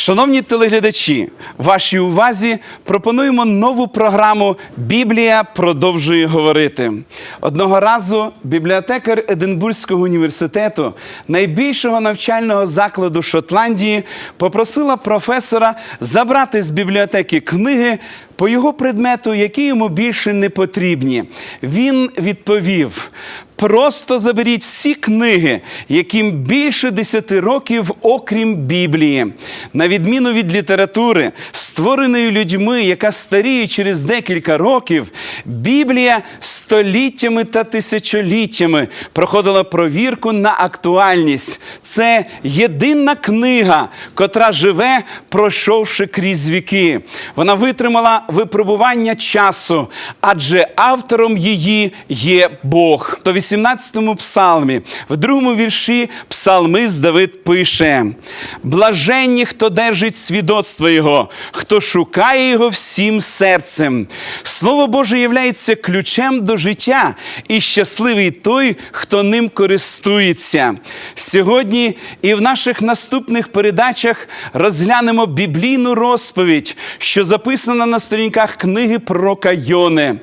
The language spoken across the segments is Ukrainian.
Шановні телеглядачі, вашій увазі пропонуємо нову програму Біблія продовжує говорити. Одного разу бібліотекар Единбурзького університету, найбільшого навчального закладу Шотландії, попросила професора забрати з бібліотеки книги по його предмету, які йому більше не потрібні. Він відповів: просто заберіть всі книги, яким більше 10 років, окрім Біблії. На відміну від літератури, створеної людьми, яка старіє через декілька років, Біблія століттями та тисячоліттями проходила провірку на актуальність. Це єдина книга, котра живе, пройшовши крізь віки. Вона витримала випробування часу, адже автором її є Бог. То в 18-му псалмі, в другому вірші псалмист Давид пише: блаженні, хто держить свідоцтво Його, хто шукає його всім серцем. Слово Боже являється ключем до життя, і щасливий той, хто ним користується. Сьогодні і в наших наступних передачах розглянемо біблійну розповідь, що записана на сторінках книги пророка Йони.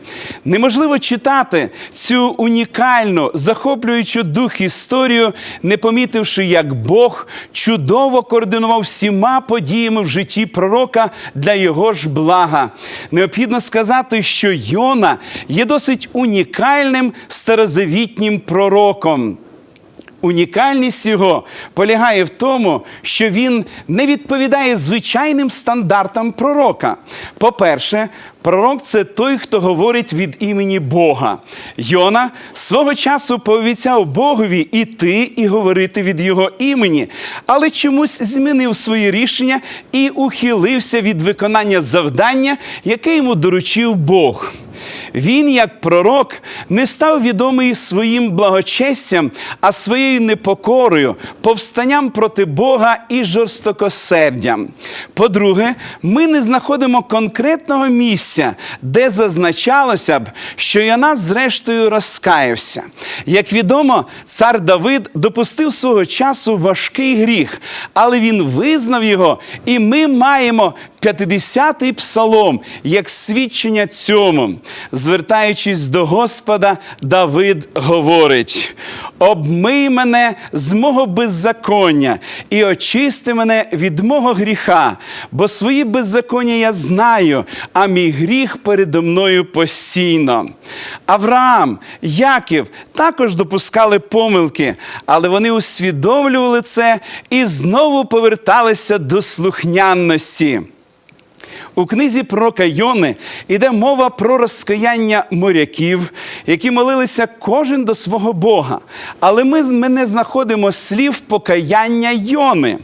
Неможливо читати цю унікальну, захоплюючу дух історію, не помітивши, як Бог чудово координував всіма подіями в житті пророка для його ж блага. Необхідно сказати, що Йона є досить унікальним старозавітнім пророком. Унікальність його полягає в тому, що він не відповідає звичайним стандартам пророка. По-перше, пророк це той, хто говорить від імені Бога. Йона свого часу пообіцяв Богові іти і говорити від його імені, але чомусь змінив свої рішення і ухилився від виконання завдання, яке йому доручив Бог. Він, як пророк, не став відомий своїм благочестям, а своєю непокорою, повстанням проти Бога і жорстокосердям. По-друге, ми не знаходимо конкретного місця, де зазначалося б, що Йона зрештою розкаявся. Як відомо, цар Давид допустив свого часу важкий гріх, але він визнав його, і ми маємо 50-й псалом як свідчення цьому. Звертаючись до Господа, Давид говорить: обмий мене з мого беззаконня і очисти мене від мого гріха, бо свої беззаконня я знаю, а мій гріх передо мною постійно. Авраам, Яків також допускали помилки, але вони усвідомлювали це і знову поверталися до слухняності. У книзі пророка Йони йде мова про розкаяння моряків, які молилися кожен до свого Бога. Але ми, ми не знаходимо слів покаяння Йони.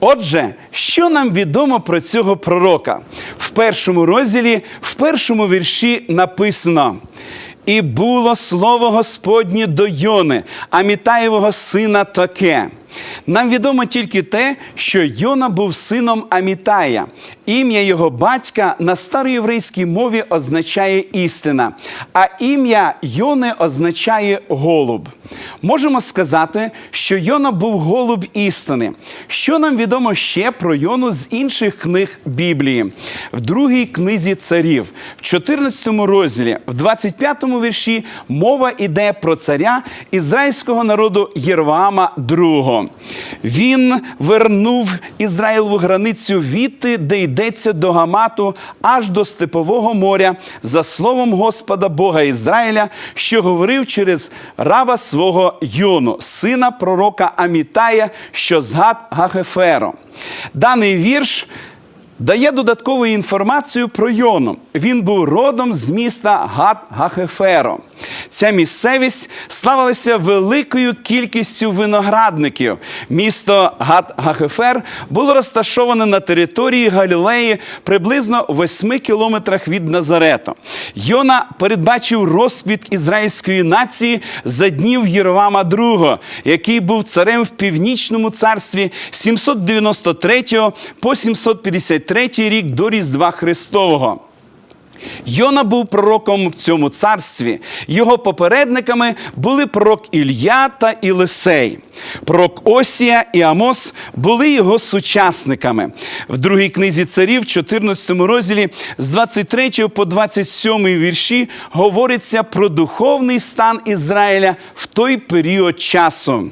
Отже, що нам відомо про цього пророка? В першому розділі, в першому вірші написано. І було слово Господнє до Йони, Амітаєвого сина таке. Нам відомо тільки те, що Йона був сином Амітая. Ім'я його батька на староєврейській мові означає істина, а ім'я Йони означає голуб. Можемо сказати, що Йона був голуб істини. Що нам відомо ще про Йону з інших книг Біблії? В другій книзі царів, в 14 розділі, в 25 вірші мова йде про царя ізраїльського народу Єрваама II. Він вернув Ізраїлову границю віти, де йдеться до Гамату, аж до Степового моря, за словом Господа Бога Ізраїля, що говорив через раба свого Йону, сина пророка Амітая, що згад Гахеферо. Даний вірш. Дає додаткову інформацію про Йону. Він був родом з міста Гат-Гахеферо. Ця місцевість славилася великою кількістю виноградників. Місто Гат-Гахефер було розташоване на території Галілеї приблизно в 8 кілометрах від Назарету. Йона передбачив розквіт ізраїльської нації за днів Єровама II, який був царем в північному царстві 793 по 753 рік до Різдва Христового. Йона був пророком в цьому царстві. Його попередниками були пророк Ілля та Ілисей. Пророк Осія і Амос були його сучасниками. В другій книзі царів, 14 розділі, з 23 по 27 вірші говориться про духовний стан Ізраїля в той період часу.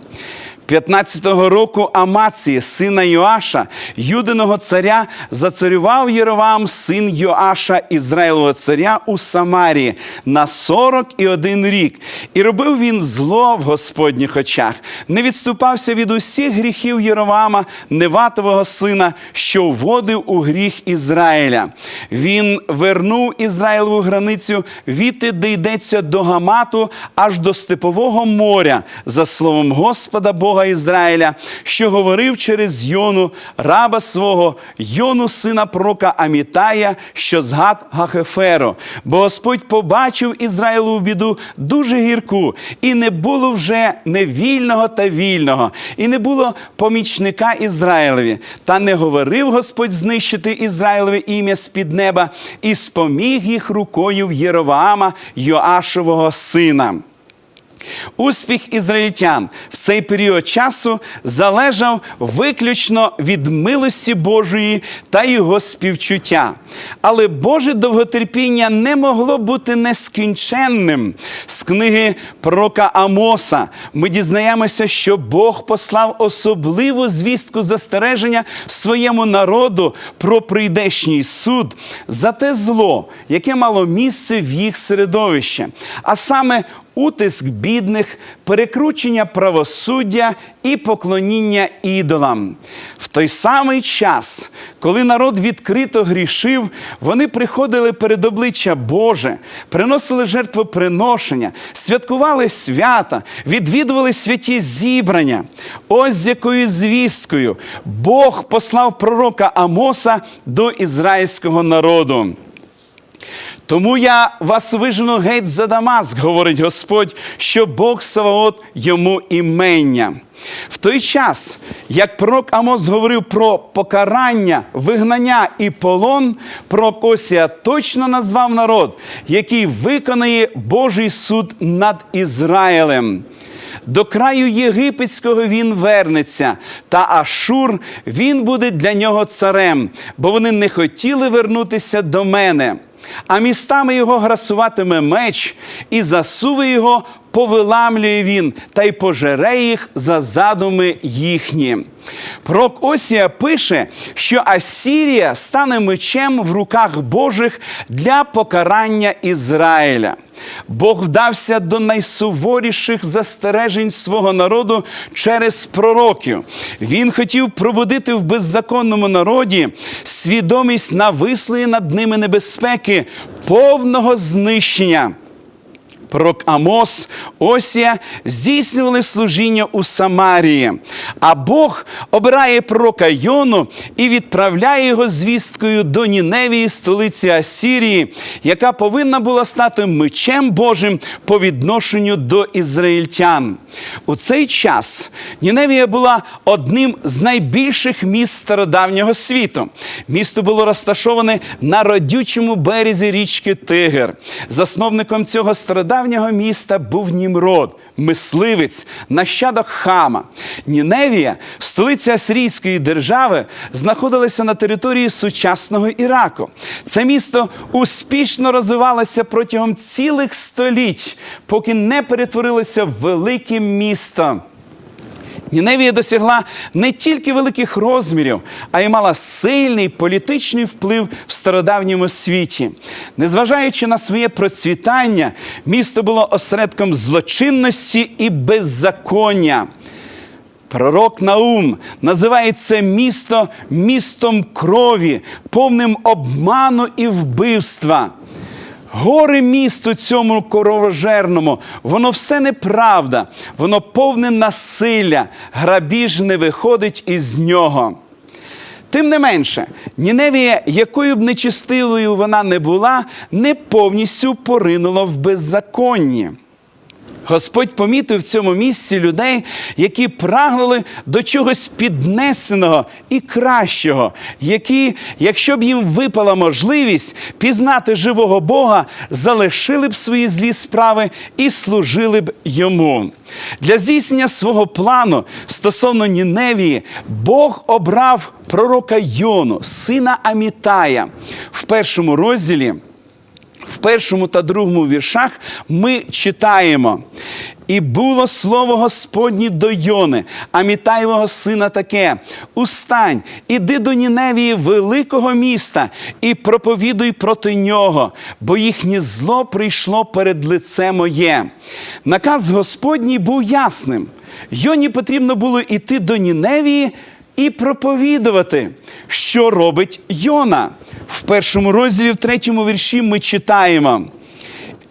15-го року Амації, сина Йоаша, юдиного царя, зацарював Єровам, син Йоаша, Ізраїлового царя у Самарії на 41 рік. І робив він зло в Господніх очах, не відступався від усіх гріхів Єровама, Неватового сина, що вводив у гріх Ізраїля. Він вернув Ізраїлову границю відти, де йдеться до Гамату, аж до Степового моря, за словом Господа Бога Ізраїля, що говорив через Йону, раба свого, Йону, сина пророка Амітая, що з Гат Гахеферу. Бо Господь побачив Ізраїлову біду дуже гірку, і не було вже невільного та вільного, і не було помічника Ізраїлеві. Та не говорив Господь знищити Ізраїлеве ім'я з-під неба, і споміг їх рукою в Єроваама, Йоашового сина. Успіх ізраїльтян в цей період часу залежав виключно від милості Божої та його співчуття. Але Боже довготерпіння не могло бути нескінченним. З книги пророка Амоса ми дізнаємося, що Бог послав особливу звістку застереження своєму народу про прийдешній суд за те зло, яке мало місце в їх середовищі, а саме утиск бідних, перекручення правосуддя і поклоніння ідолам. В той самий час, коли народ відкрито грішив, вони приходили перед обличчя Боже, приносили жертвоприношення, святкували свята, відвідували святі зібрання. Ось з якою звісткою Бог послав пророка Амоса до ізраїльського народу. Тому я вас вижену геть за Дамаск, говорить Господь, що Бог Саваот йому імення. В той час, як пророк Амос говорив про покарання, вигнання і полон, пророк Осія точно назвав народ, який виконає Божий суд над Ізраїлем. До краю єгипетського він вернеться, та Ашур він буде для нього царем, бо вони не хотіли вернутися до мене. А містами його грасуватиме меч, і засуви його повиламлює він, та й пожере їх за задуми їхні. Пророк Осія пише, що Асірія стане мечем в руках Божих для покарання Ізраїля. Бог вдався до найсуворіших застережень свого народу через пророків. Він хотів пробудити в беззаконному народі свідомість навислої над ними небезпеки, повного знищення. Пророк Амос, Осія здійснювали служіння у Самарії. А Бог обирає пророка Йону і відправляє його звісткою до Ніневії, столиці Асірії, яка повинна була стати мечем Божим по відношенню до ізраїльтян. У цей час Ніневія була одним з найбільших міст стародавнього світу. Місто було розташоване на родючому березі річки Тигр. Засновником цього стародавнього міста був Німрод, мисливець, нащадок хама. Ніневія, столиця Асирійської держави, знаходилася на території сучасного Іраку. Це місто успішно розвивалося протягом цілих століть, поки не перетворилося в велике місто. Ніневія досягла не тільки великих розмірів, а й мала сильний політичний вплив в стародавньому світі. Незважаючи на своє процвітання, місто було осередком злочинності і беззаконня. Пророк Наум називає це місто містом крові, повним обману і вбивства. Горе місто цьому коровожерному, воно все неправда, воно повне насилля, грабіж не виходить із нього. Тим не менше, Ніневія, якою б нечистивою вона не була, не повністю поринула в беззаконні. Господь помітив в цьому місці людей, які прагнули до чогось піднесеного і кращого, які, якщо б їм випала можливість пізнати живого Бога, залишили б свої злі справи і служили б йому. Для здійснення свого плану стосовно Ніневії Бог обрав пророка Йону, сина Амітая. В першому розділі в першому та другому віршах ми читаємо. І було слово Господнє до Йони, Амітаєвого сина таке: Устань, іди до Ніневії, великого міста, і проповідуй проти нього, бо їхнє зло прийшло перед лице моє. Наказ Господній був ясним. Йоні потрібно було йти до Ніневії і проповідувати, що робить Йона. В першому розділі, в третьому вірші ми читаємо.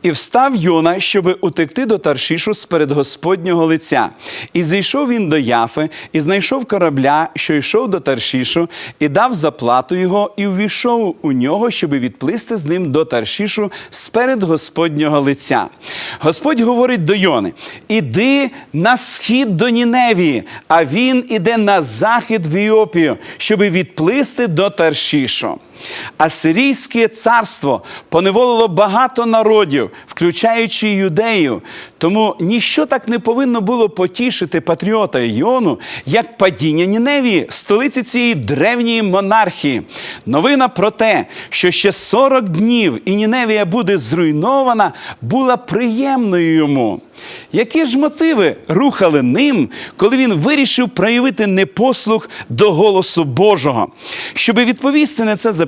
І встав Йона, щоби утекти до Таршішу сперед Господнього лиця. І зійшов він до Яфи, і знайшов корабля, що йшов до Таршішу, і дав заплату його, і увійшов у нього, щоби відплисти з ним до Таршішу сперед Господнього лиця. Господь говорить до Йони: іди на схід до Ніневії, а він іде на захід в Іопію, щоби відплисти до Таршішу. Асирійське царство поневолило багато народів, включаючи юдею. Тому ніщо так не повинно було потішити патріота Йону, як падіння Ніневії, столиці цієї древньої монархії. Новина про те, що ще 40 днів і Ніневія буде зруйнована, була приємною йому. Які ж мотиви рухали ним, коли він вирішив проявити непослух до голосу Божого? Щоби відповісти на це запитання,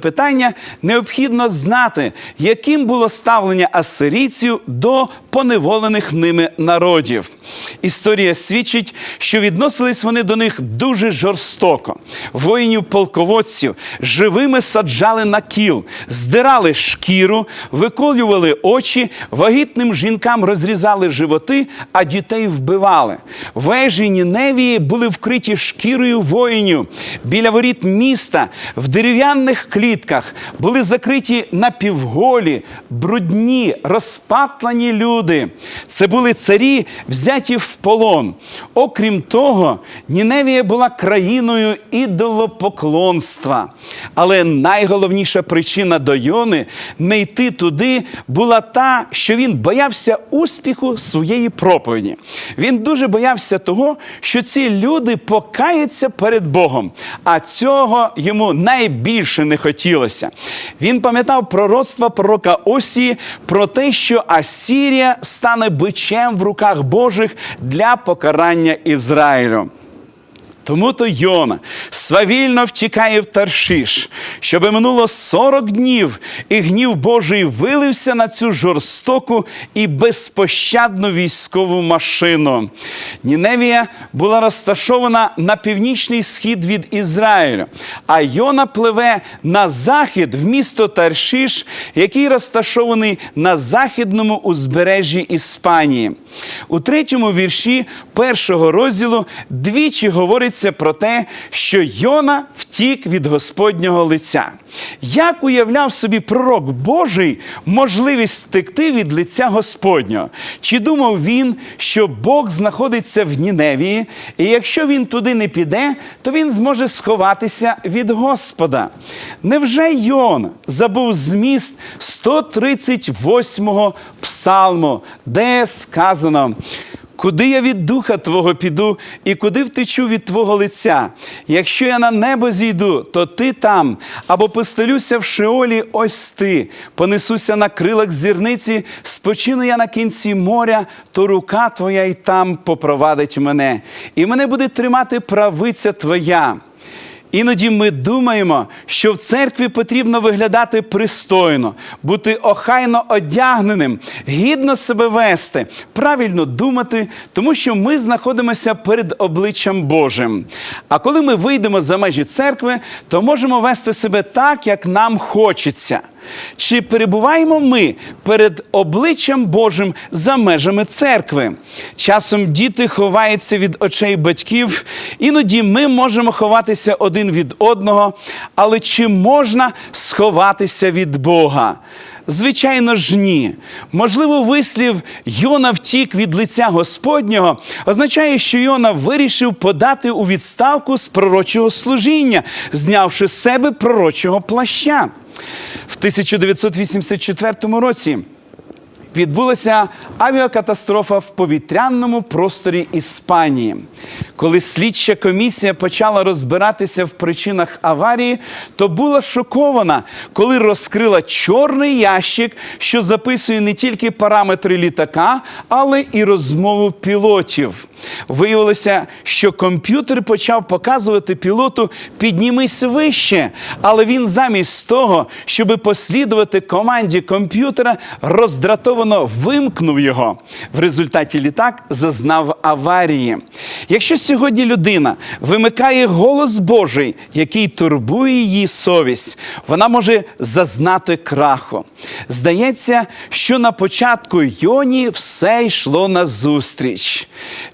необхідно знати, яким було ставлення асирійців до поневолених ними народів. Історія свідчить, що відносились вони до них дуже жорстоко. Воїнів полководців живими саджали на кіл, здирали шкіру, виколювали очі, вагітним жінкам розрізали животи, а дітей вбивали. Вежі Ніневії були вкриті шкірою воїнів. Біля воріт міста в дерев'яних клітках були закриті напівголі, брудні, розпатлані люди. Це були царі, взяті в полон. Окрім того, Ніневія була країною ідолопоклонства. Але найголовніша причина до Йони не йти туди була та, що він боявся успіху своєї проповіді. Він дуже боявся того, що ці люди покаються перед Богом, а цього йому найбільше не хотілося. Він пам'ятав пророцтва пророка Осії про те, що Асірія стане бичем в руках Божих для покарання Ізраїлю. Тому то Йона свавільно втікає в Таршиш, щоби минуло 40 днів, і гнів Божий вилився на цю жорстоку і безпощадну військову машину. Ніневія була розташована на північний схід від Ізраїлю, а Йона пливе на захід в місто Таршиш, який розташований на західному узбережжі Іспанії. У третьому вірші першого розділу двічі говориться про те, що Йона втік від Господнього лиця. Як уявляв собі пророк Божий можливість втекти від лиця Господнього? Чи думав він, що Бог знаходиться в Ніневії, і якщо він туди не піде, то він зможе сховатися від Господа? Невже Йон забув зміст 138-го псалму, де сказано? Куди я від духа Твого піду, і куди втечу від Твого лиця? Якщо я на небо зійду, то ти там, або постелюся в шеолі, ось ти, понесуся на крилах зірниці, спочину я на кінці моря, то рука Твоя й там попровадить мене, і мене буде тримати правиця Твоя. Іноді ми думаємо, що в церкві потрібно виглядати пристойно, бути охайно одягненим, гідно себе вести, правильно думати, тому що ми знаходимося перед обличчям Божим. А коли ми вийдемо за межі церкви, то можемо вести себе так, як нам хочеться. Чи перебуваємо ми перед обличчям Божим за межами церкви? Часом діти ховаються від очей батьків, іноді ми можемо ховатися один від одного, але чи можна сховатися від Бога? Звичайно ж, ні. Можливо, вислів Йона втік від лиця Господнього означає, що Йона вирішив подати у відставку з пророчого служіння, знявши з себе пророчого плаща. В 1984 році відбулася авіакатастрофа в повітряному просторі Іспанії. Коли слідча комісія почала розбиратися в причинах аварії, то була шокована, коли розкрила чорний ящик, що записує не тільки параметри літака, але і розмову пілотів. Виявилося, що комп'ютер почав показувати пілоту піднімись вище, але він замість того, щоб послідувати команді комп'ютера, роздратовано вимкнув його. В результаті літак зазнав аварії. Якщо сьогодні людина вимикає голос Божий, який турбує її совість, вона може зазнати краху. Здається, що на початку Йоні все йшло назустріч.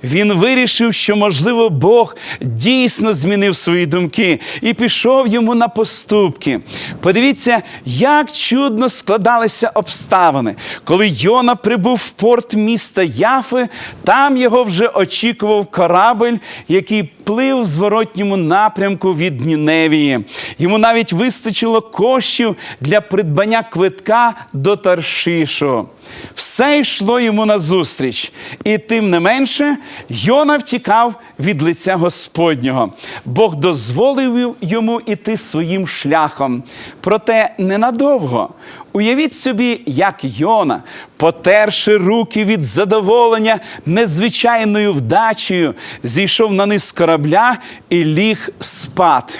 Він вирішив, що, можливо, Бог дійсно змінив свої думки і пішов йому на поступки. Подивіться, як чудно складалися обставини. Коли Йона прибув в порт міста Яфи, там його вже очікував корабль, який плив в зворотньому напрямку від Ніневії. Йому навіть вистачило коштів для придбання квитка до Таршишу. Все йшло йому назустріч. І тим не менше, Йона втікав від лиця Господнього. Бог дозволив йому іти своїм шляхом. Проте ненадовго. Уявіть собі, як Йона, потерши руки від задоволення незвичайною вдачею, зійшов на низ корабля і ліг спати.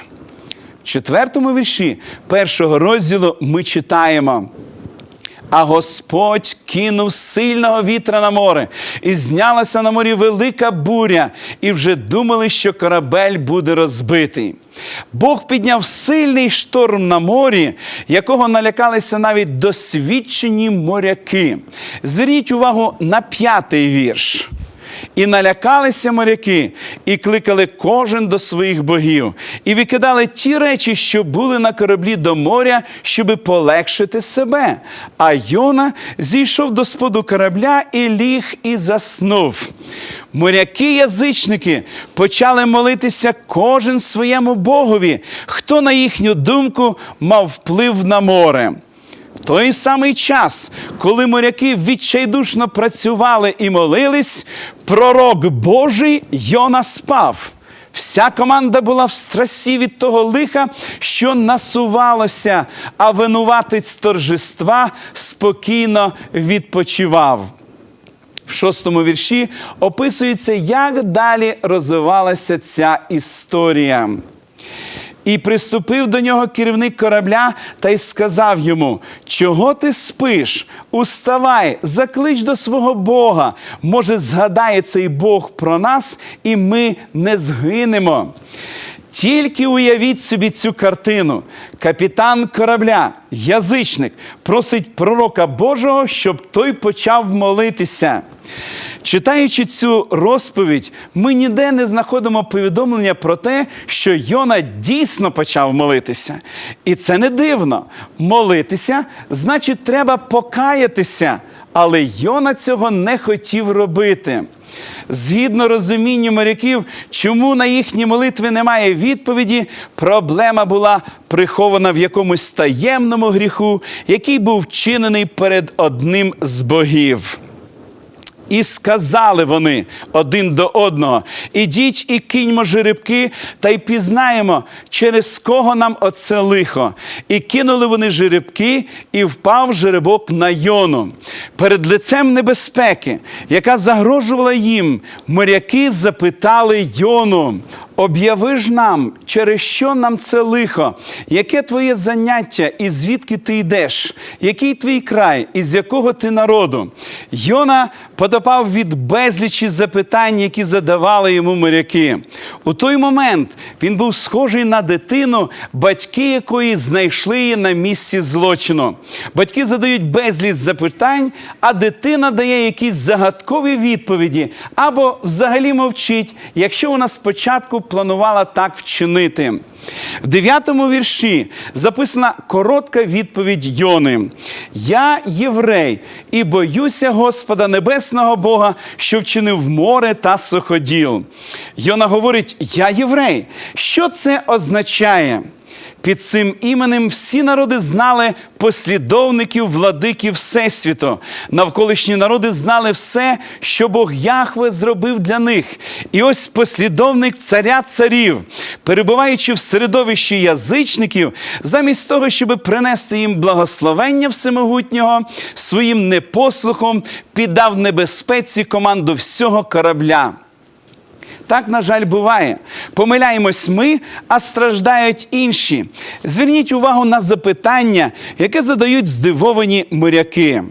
В четвертому вірші першого розділу ми читаємо. А Господь кинув сильного вітра на море, і знялася на морі велика буря, і вже думали, що корабель буде розбитий. Бог підняв сильний шторм на морі, якого налякалися навіть досвідчені моряки. Зверніть увагу на п'ятий вірш. І налякалися моряки, і кликали кожен до своїх богів, і викидали ті речі, що були на кораблі до моря, щоби полегшити себе. А Йона зійшов до споду корабля і ліг і заснув. Моряки-язичники почали молитися кожен своєму богові, хто, на їхню думку, мав вплив на море. Той самий час, коли моряки відчайдушно працювали і молились, пророк Божий Йона спав. Вся команда була в страсі від того лиха, що насувалося, а винуватець торжества спокійно відпочивав. В шостому вірші описується, як далі розвивалася ця історія. І приступив до нього керівник корабля та й сказав йому: Чого ти спиш? Уставай, заклич до свого Бога. Може, згадає цей Бог про нас, і ми не згинемо. Тільки уявіть собі цю картину. Капітан корабля, язичник, просить пророка Божого, щоб той почав молитися. Читаючи цю розповідь, ми ніде не знаходимо повідомлення про те, що Йона дійсно почав молитися. І це не дивно. Молитися значить, треба покаятися. Але Йона цього не хотів робити. Згідно розумінню моряків, чому на їхні молитви немає відповіді, проблема була прихована в якомусь таємному гріху, який був вчинений перед одним з богів. І сказали вони один до одного: ідіть і киньмо жеребки, та й пізнаємо, через кого нам оце лихо. І кинули вони жеребки, і впав жеребок на йону. Перед лицем небезпеки, яка загрожувала їм, моряки запитали йону. Об'яви ж нам, через що нам це лихо, яке твоє заняття і звідки ти йдеш, який твій край, і з якого ти народу? Йона потопав від безлічі запитань, які задавали йому моряки. У той момент він був схожий на дитину, батьки якої знайшли її на місці злочину. Батьки задають безліч запитань, а дитина дає якісь загадкові відповіді або взагалі мовчить, якщо вона спочатку планувала так вчинити. В дев'ятому вірші записана коротка відповідь Йони: Я єврей і боюся Господа Небесного Бога, що вчинив море та суходіл. Йона говорить: Я єврей. Що це означає? Під цим іменем всі народи знали послідовників владики Всесвіту. Навколишні народи знали все, що Бог Яхве зробив для них. І ось послідовник царя царів, перебуваючи в середовищі язичників, замість того, щоб принести їм благословення всемогутнього, своїм непослухом піддав небезпеці команду всього корабля. Так, на жаль, буває. Помиляємось ми, а страждають інші. Зверніть увагу на запитання, яке задають здивовані моряки.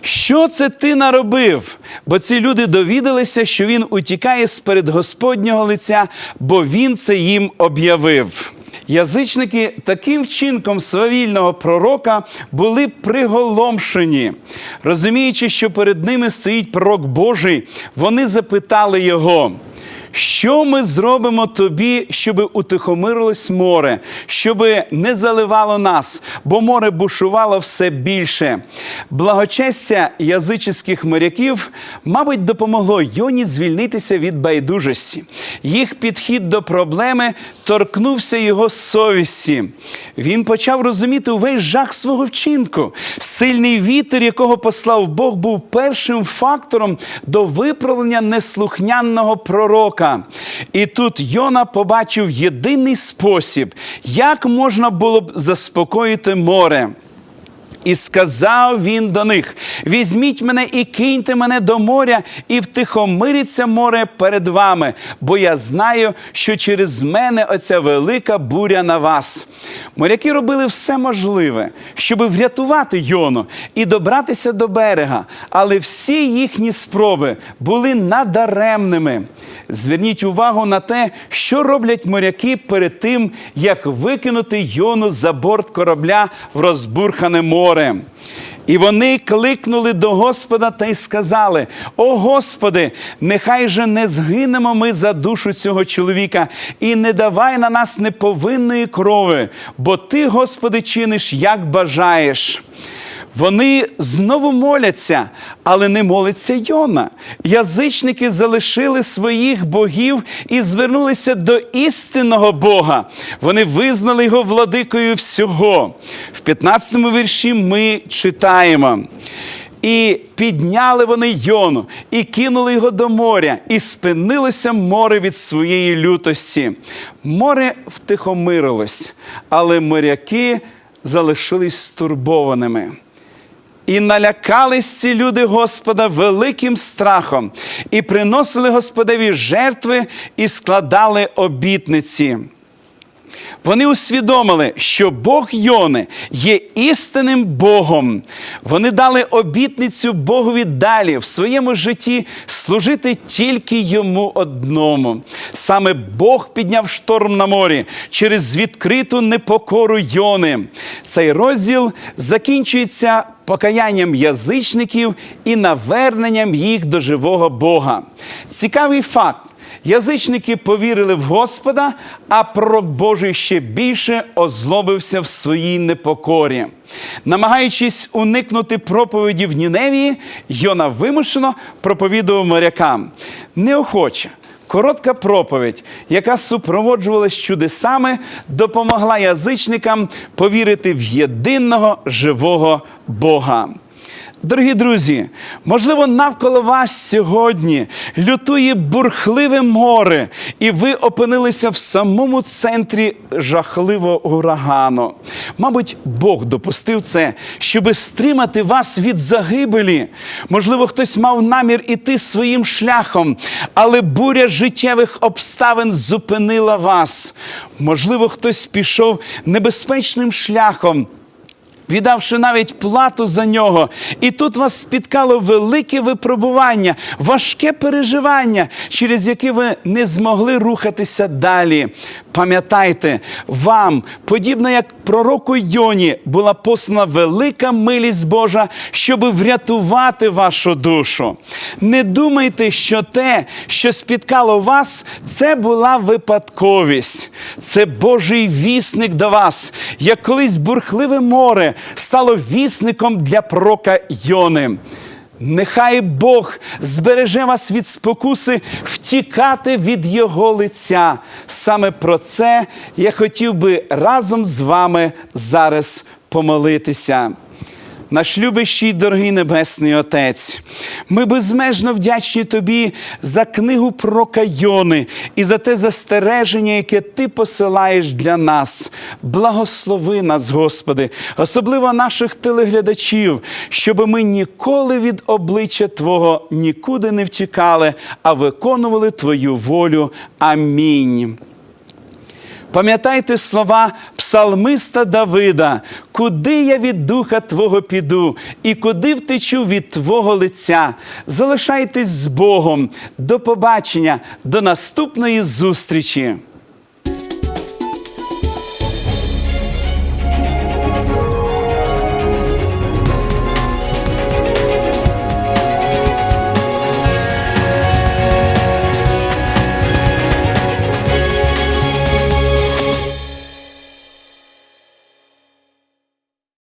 Що це ти наробив? Бо ці люди довідалися, що він утікає з перед Господнього лиця, бо він це їм об'явив. Язичники таким вчинком свавільного пророка були приголомшені. Розуміючи, що перед ними стоїть пророк Божий, вони запитали його. Що ми зробимо тобі, щоб утихомирилось море, щоб не заливало нас, бо море бушувало все більше. Благочестя язичних моряків, мабуть, допомогло Йоні звільнитися від байдужості. Їх підхід до проблеми торкнувся його совісті. Він почав розуміти увесь жах свого вчинку. Сильний вітер, якого послав Бог, був першим фактором до виправлення неслухняного пророка. І тут Йона побачив єдиний спосіб, як можна було б заспокоїти море. І сказав він до них: візьміть мене і киньте мене до моря, і втихомириться море перед вами, бо я знаю, що через мене оця велика буря на вас. Моряки робили все можливе, щоб врятувати Йону і добратися до берега, але всі їхні спроби були надаремними. Зверніть увагу на те, що роблять моряки перед тим, як викинути Йону за борт корабля в розбурхане море. І вони кликнули до Господа та й сказали: О Господи, нехай же не згинемо ми за душу цього чоловіка, і не давай на нас неповинної крови, бо Ти, Господи, чиниш, як бажаєш. Вони знову моляться, але не молиться Йона. Язичники залишили своїх богів і звернулися до істинного Бога. Вони визнали його владикою всього. В 15 вірші ми читаємо. І підняли вони Йону, і кинули його до моря, і спинилося море від своєї лютості. Море втихомирилось, але моряки залишились стурбованими. І налякались ці люди Господа великим страхом, і приносили Господеві жертви і складали обітниці. Вони усвідомили, що Бог Йони є істинним Богом. Вони дали обітницю Богові далі в своєму житті служити тільки йому одному. Саме Бог підняв шторм на морі через відкриту непокору Йони. Цей розділ закінчується покаянням язичників і наверненням їх до живого Бога. Цікавий факт. Язичники повірили в Господа, а пророк Божий ще більше озлобився в своїй непокорі. Намагаючись уникнути проповіді в Ніневії, Йона вимушено проповідував морякам. Неохоче. Коротка проповідь, яка супроводжувалась чудесами, допомогла язичникам повірити в єдиного живого Бога. Дорогі друзі, можливо, навколо вас сьогодні лютує бурхливе море, і ви опинилися в самому центрі жахливого урагану. Мабуть, Бог допустив це, щоби стримати вас від загибелі. Можливо, хтось мав намір іти своїм шляхом, але буря життєвих обставин зупинила вас. Можливо, хтось пішов небезпечним шляхом віддавши навіть плату за нього. І тут вас спіткало велике випробування, важке переживання, через яке ви не змогли рухатися далі. Пам'ятайте, вам, подібно як пророку Йоні, була послана велика милість Божа, щоб врятувати вашу душу. Не думайте, що те, що спіткало вас, це була випадковість. Це Божий вісник до вас, як колись бурхливе море стало вісником для пророка Йони. Нехай Бог збереже вас від спокуси втікати від Його лиця. Саме про це я хотів би разом з вами зараз помолитися. Наш любящий, дорогий Небесний Отець, ми безмежно вдячні Тобі за книгу про Кайони і за те застереження, яке Ти посилаєш для нас. Благослови нас, Господи, особливо наших телеглядачів, щоб ми ніколи від обличчя Твого нікуди не втікали, а виконували Твою волю. Амінь. Пам'ятайте слова псалмиста Давида, куди я від духа Твого піду, і куди втечу від Твого лиця. Залишайтесь з Богом. До побачення, до наступної зустрічі.